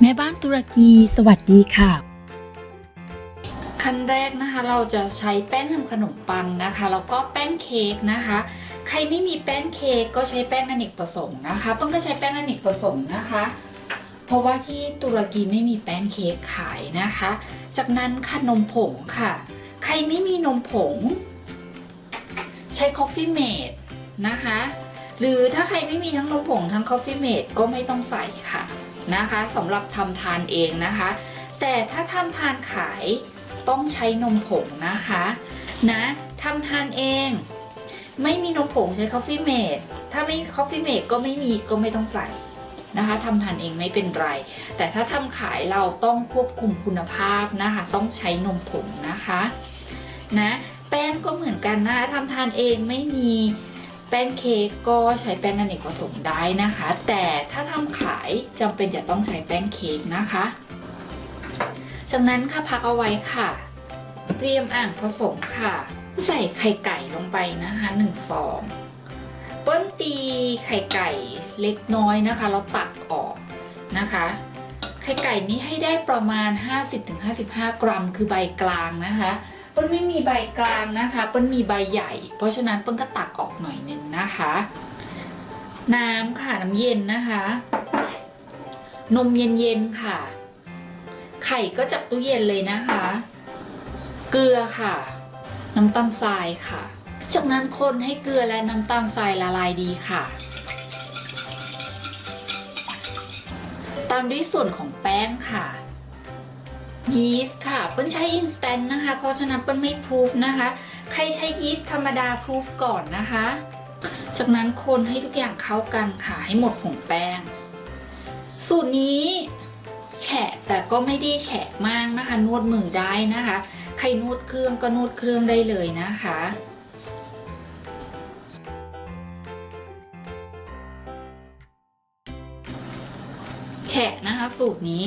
แม่บ้านตุรกีสวัสดีค่ะ ขั้นแรกนะคะเราจะใช้แป้งทำขนมปังนะคะแล้วก็แป้งเค้กนะคะ ใครไม่มีแป้งเค้กก็ใช้แป้งอเนกประสงค์นะคะต้องก็ใช้แป้งอเนกประสงค์นะคะ เพราะว่าที่ตุรกีไม่มีแป้งเค้กขายนะคะ จากนั้นค่ะนมผงค่ะ ใครไม่มีนมผง ใช้ Coffee Mate นะคะ หรือถ้าใครไม่มีทั้งนมผงทั้ง Coffee Mate ก็ไม่ต้องใส่ค่ะ นะคะสำหรับทำทานเองนะคะ แต่ถ้าทำทานขายต้องใช้นมผงนะคะนะทำทานเอง ไม่มีนมผงใช้ Coffee Mate ถ้าไม่ Coffee Mate ก็ไม่มีก็ไม่ต้องใส่นะคะทำทานเองไม่เป็นไร แต่ถ้าทำขายเราต้องควบคุมคุณภาพนะคะ ต้องใช้นมผงนะคะนะแป้งก็เหมือนกันนะคะทำทานเองไม่มี แป้งเค้กก็ใช้แป้งอเนกประสงค์ได้นะคะ แต่ถ้าทำขายจำเป็นจะต้องใช้แป้งเค้กนะคะ จากนั้นค่ะพักเอาไว้ค่ะ เตรียมอ่างผสมค่ะ ใส่ไข่ไก่ลงไปนะคะหนึ่งฟองเปิ้ลตีไข่ไก่เล็กน้อยนะคะแล้วตักออกนะคะไข่ไก่นี้ให้ได้ประมาณ 50-55 กรัม คือใบกลางนะคะ ปิ้ลไม่มีใบกลางนะคะเปิ้ลมีใบใหญ่ เพราะฉะนั้นเปิ้ลก็ตักออกหน่อยหนึงนะคะ น้ำค่ะน้ำเย็นนะคะ นมเย็นๆค่ะ ไข่ก็จากตู้เย็นเลยนะคะ เกลือค่ะ น้ำตาลทรายค่ะ จากนั้นคนให้เกลือและน้ำตาลทรายละลายดีค่ะ ตามด้วยส่วนของแป้งค่ะ ยีสต์ค่ะ เปิ้ลใช้อินสแตนต์นะคะ เพราะฉะนั้นเปิ้ลไม่พรูฟนะคะ ใครใช้ยีสต์ธรรมดาพรูฟก่อนนะคะ จากนั้นคนให้ทุกอย่างเข้ากันค่ะ ให้หมดผงแป้ง สูตรนี้แฉะแต่ก็ไม่ได้แฉะมากนะคะ นวดมือได้นะคะ ใครนวดเครื่องก็นวดเครื่องได้เลยนะคะแฉะนะคะสูตรนี้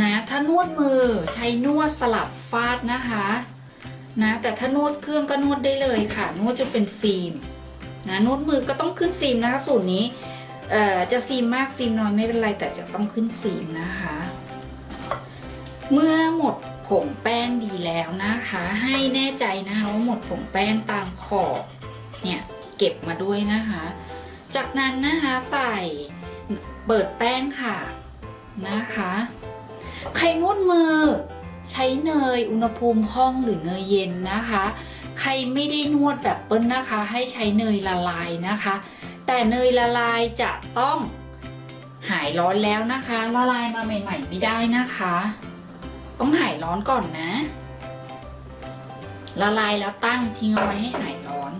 นะ ถ้านวดมือใช้นวดสลับฟาดนะคะนะแต่ถ้านวดเครื่องก็นวดได้เลยค่ะ นวดจนเป็นฟิล์มนะนวดมือก็ต้องขึ้นฟิล์มนะคะ สูตรนี้เอ่อจะฟิล์มมากฟิล์มน้อยไม่เป็นไร แต่จะต้องขึ้นฟิล์มนะคะ เมื่อหมดผงแป้งดีแล้วนะคะ ให้แน่ใจนะคะว่าหมดผงแป้งตามขอบเนี่ยเก็บมาด้วยนะคะ จากนั้นนะคะใส่เปิดแป้งค่ะนะคะ ใครนวดมือ ใช้เนยอุณหภูมิห้องหรือเนยเย็นนะคะ ใครไม่ได้นวดแบบเปิ้ลนะคะ ให้ใช้เนยละลายนะคะ แต่เนยละลายจะต้องหายร้อนแล้วนะคะ ละลายมาใหม่ ๆ ไม่ได้นะคะ ต้องหายร้อนก่อนนะ ละลายแล้วตั้งทิ้งเอาไว้ให้หายร้อน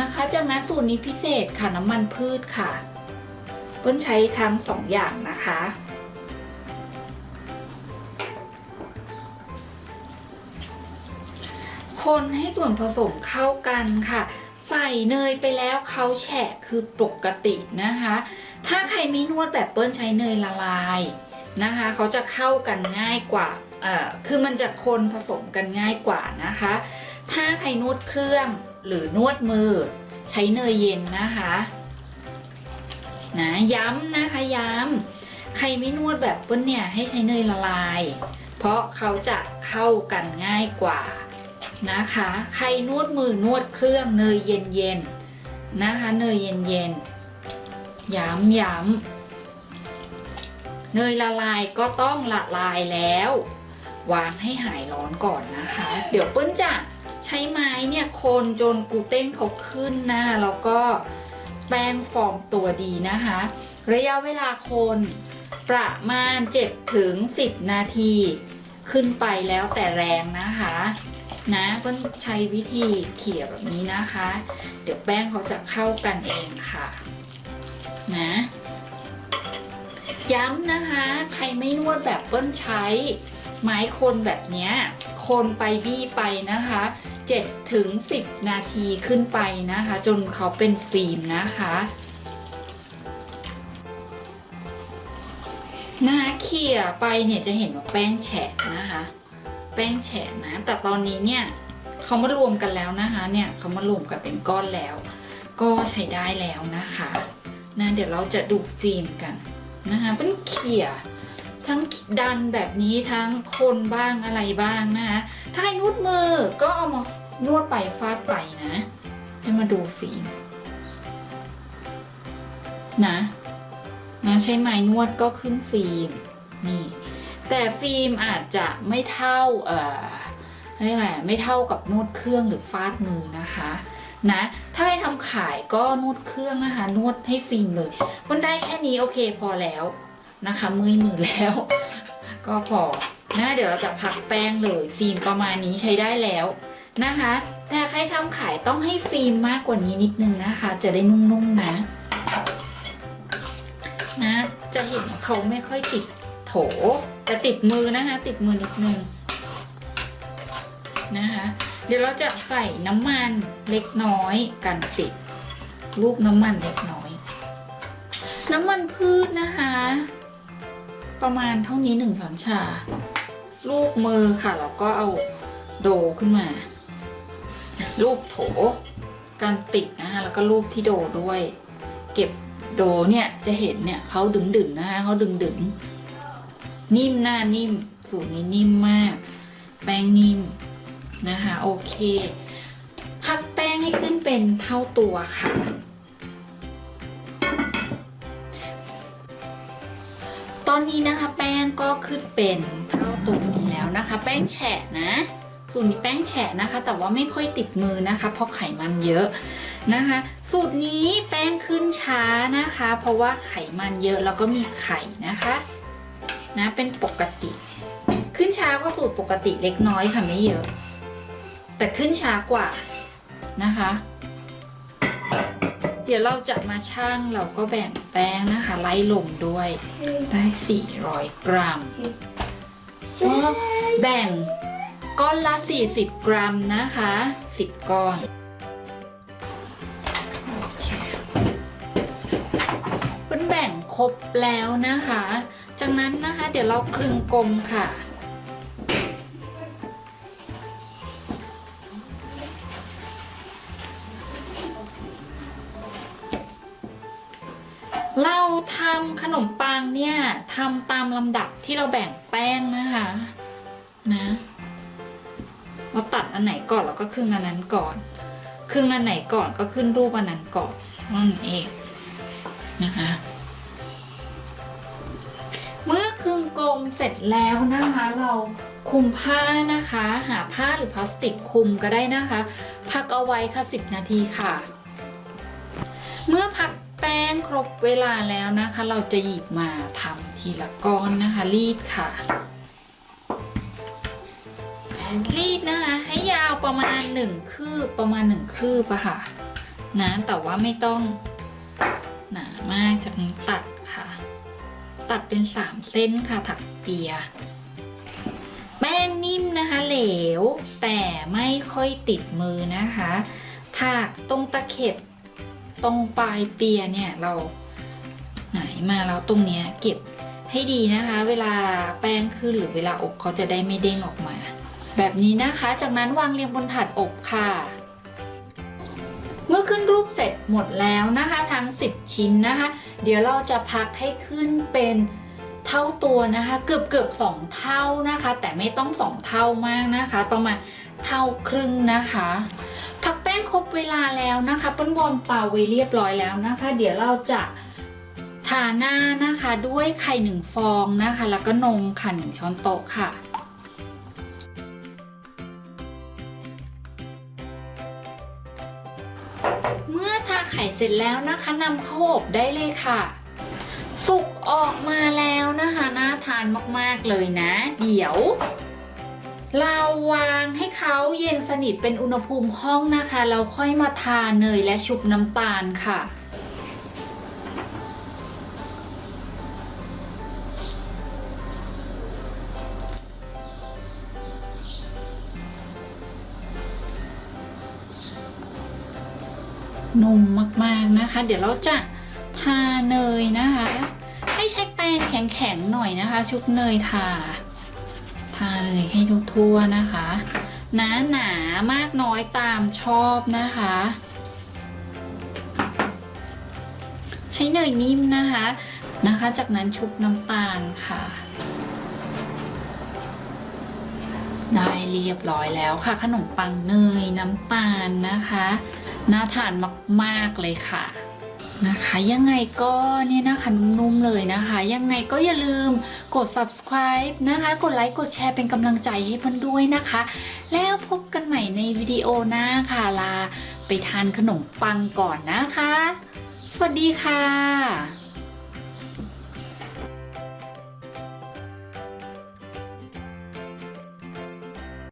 นะคะ จากนั้นสูตรนี้พิเศษค่ะน้ำมันพืชค่ะเปิ้ลใช้ทั้งสองอย่างนะคะ คนให้ส่วนผสมเข้ากันค่ะ ใส่เนยไปแล้วเขาแฉะคือปกตินะคะ ถ้าใครไม่นวดแบบเปิ้ลใช้เนยละลายนะคะเขาจะเข้ากันง่ายกว่าเอ่อคือมันจะคนผสมกันง่ายกว่านะคะ ถ้าใครนวดเครื่องหรือนวดมือ ใช้เนยเย็นนะคะนะย้ำนะคะย้ำใครไม่นวดแบบเปิ้ลเนี่ยให้ใช้เนยละลาย เพราะเขาจะเข้ากันง่ายกว่า นะคะ ใครนวดมือนวดเครื่องเนยเย็นๆนะคะเนยเย็นๆย้ำย้ำเนยละลายก็ต้องละลายแล้ว วางให้หายร้อนก่อนนะคะ เดี๋ยวเปิ้ลจะใช้ไม้เนี่ยคนจนกูเต้นเขาขึ้นนะแล้วก็แป้งฟอมตัวดีนะคะ ระยะเวลาคนประมาณ7ถึง10 นาที ขึ้นไปแล้วแต่แรงนะคะ นะเปิ้ลใช้วิธีเขี่ยแบบนี้นะคะ เดี๋ยวแป้งเขาจะเข้ากันเองค่ะ นะ ย้ำนะคะ ใครไม่นวดแบบเปิ้ลใช้ ไม้คนแบบนี้คนไปบี้ไปนะคะ7ถึง10 นาทีขึ้นไปนะคะ จนเขาเป็นฟิล์มนะคะนะคะเขี่ยไปเนี่ยจะเห็นว่าแป้งแฉะนะคะ ป้งแฉะนะ แต่ตอนนี้เนี่ยเขามารวมกันแล้วนะคะเนี่ยเขามารวมกันเป็นก้อนแล้ว ก็ใช้ได้แล้วนะคะนะเดี๋ยวเราจะดูฟิล์มกันนะคะเป็นเขี่ยทั้งดันแบบนี้ทั้งคนบ้างอะไรบ้างนะคะถ้าใครนวดมือก็เอามานวดไปฟาดไปนะให้มาดูฟิล์มนะนะใช้ไม้นวดก็ขึ้นฟิล์มนี่ แต่ฟิล์มอาจจะไม่เท่าเอ่อเรียกอะไรไม่เท่ากับนวดเครื่องหรือฟาดมือนะคะนะถ้าให้ทำขายก็นวดเครื่องนะคะ นวดให้ฟิล์มเลยมันได้แค่นี้โอเคพอแล้วนะคะมือมือแล้ว ก็พอนะเดี๋ยวเราจะพักแป้งเลยฟิล์มประมาณนี้ใช้ได้แล้วนะคะ แต่ใครทำขายต้องให้ฟิล์มมากกว่านี้นิดนึงนะคะ จะได้นุ่มๆนะนะ จะเห็นเขาไม่ค่อยติด โถแต่ติดมือนะคะ ติดมือนิดนึงนะคะ เดี๋ยวเราจะใส่น้ำมันเล็กน้อยกันติดลูกน้ำมันเล็กน้อย น้ำมันพืชนะคะ ประมาณเท่านี้หนึ่งช้อนชาลูกมือค่ะแล้วก็เอาโดขึ้นมารูปโถการติดนะคะแล้วก็รูปที่โดด้วย เก็บโดเนี่ยจะเห็นเนี่ยเขาดึงดึงๆนะคะเขาดึงดึงๆ นิ่มหน้านิ่มสูตรนี้นิ่มมาก แป้งนิ่มนะคะโอเคพักแป้งให้ขึ้นเป็นเท่าตัวค่ะ ตอนนี้นะคะแป้งก็ขึ้นเป็นเท่าตัวนี้แล้วนะคะ แป้งแฉะนะสูตรนี้แป้งแฉะนะคะ แต่ว่าไม่ค่อยติดมือนะคะ เพราะไขมันเยอะนะคะ สูตรนี้แป้งขึ้นช้านะคะ เพราะว่าไขมันเยอะแล้วก็มีไข่นะคะ นะเป็นปกติ ขึ้นช้ากว่าสูตรปกติเล็กน้อยค่ะไม่เยอะ แต่ขึ้นช้ากว่านะคะ เดี๋ยวเราจะมาชั่งเราก็แบ่งแป้งนะคะ ไล่ลงด้วยได้ 400 กรัมก็แบ่งก้อนละ 40 กรัมนะคะ 10 ก้อนเคเป็นแบ่งครบแล้วนะคะ จากนั้นนะคะ เดี๋ยวเราคลึงกลมค่ะ เราทำขนมปังเนี่ยทำตามลำดับที่เราแบ่งแป้งนะคะนะเราตัดอันไหนก่อนเราก็ครึ่งอันนั้นก่อนครึ่งอันไหนก่อนก็ขึ้นรูปอันนั้นก่อนนั่นเองนะคะ กลมเสร็จแล้วนะคะ เราคลุมผ้านะคะ หาผ้าหรือพลาสติกคลุมก็ได้นะคะ พักเอาไว้ค่ะ 10 นาทีค่ะ เมื่อพักแป้งครบเวลาแล้วนะคะ เราจะหยิบมาทำทีละก้อนนะคะ รีดค่ะ รีดนะคะ ให้ยาวประมาณหนึ่งคืบประมาณหนึ่งคืบอะค่ะนะแต่ว่าไม่ต้องหนามากจากนั้นตัดค่ะ ตัดเป็นสามเส้นค่ะถักเปีย แป้งนิ่มนะคะเหลว แต่ไม่ค่อยติดมือนะคะถักตรงตะเข็บตรงปลายเปียเนี่ยเราไหนมาแล้วตรงเนี้ยเก็บให้ดีนะคะ เวลาแป้งขึ้นหรือเวลาอบเขาจะได้ไม่เด้งออกมา แบบนี้นะคะ จากนั้นวางเรียงบนถาดอบค่ะ เมื่อขึ้นรูปเสร็จหมดแล้วนะคะทั้ง 10 ชิ้นนะคะ เดี๋ยวเราจะพักให้ขึ้นเป็นเท่าตัวนะคะ เกือบเกือบสองเท่านะคะ แต่ไม่ต้องสองเท่ามากนะคะ ประมาณเท่าครึ่งนะคะ พักแป้งครบเวลาแล้วนะคะป้นวอมเตาไว้เรียบร้อยแล้วนะคะ เดี๋ยวเราจะทาหน้านะคะด้วยไข่หนึ่งฟองนะคะ แล้วก็นมค่ะหนึ่งช้อนโต๊ะค่ะ ข่เสร็จแล้วนะคะนำเข้าอบได้เลยค่ะสุกออกมาแล้วนะคะน่าทานมากๆเลยนะ เดี๋ยว เราวางให้เขาเย็นสนิทเป็นอุณหภูมิห้องนะคะ เราค่อยมาทาเนยและชุบน้ำตาลค่ะ นุ่มมากๆนะคะ เดี๋ยวเราจะทาเนยนะคะ ให้ใช้แป้งแข็งๆหน่อยนะคะ ชุบเนยทา ทาเลยให้ทั่วๆนะคะหนาหนามากน้อยตามชอบนะคะ ใช้เนยนิ่มนะคะนะคะ จากนั้นชุบน้ำตาลค่ะ ได้เรียบร้อยแล้วค่ะ ขนมปังเนยน้ำตาลนะคะ น่าทานมากๆเลยค่ะนะคะ ยังไงก็เนี่ยนะคะนุ่มๆเลยนะคะ ยังไงก็อย่าลืมกด subscribe นะคะ กดไลค์กดแชร์เป็นกำลังใจให้เพื่อนด้วยนะคะ แล้วพบกันใหม่ในวิดีโอหน้าค่ะลาไปทานขนมปังก่อนนะคะ สวัสดีค่ะ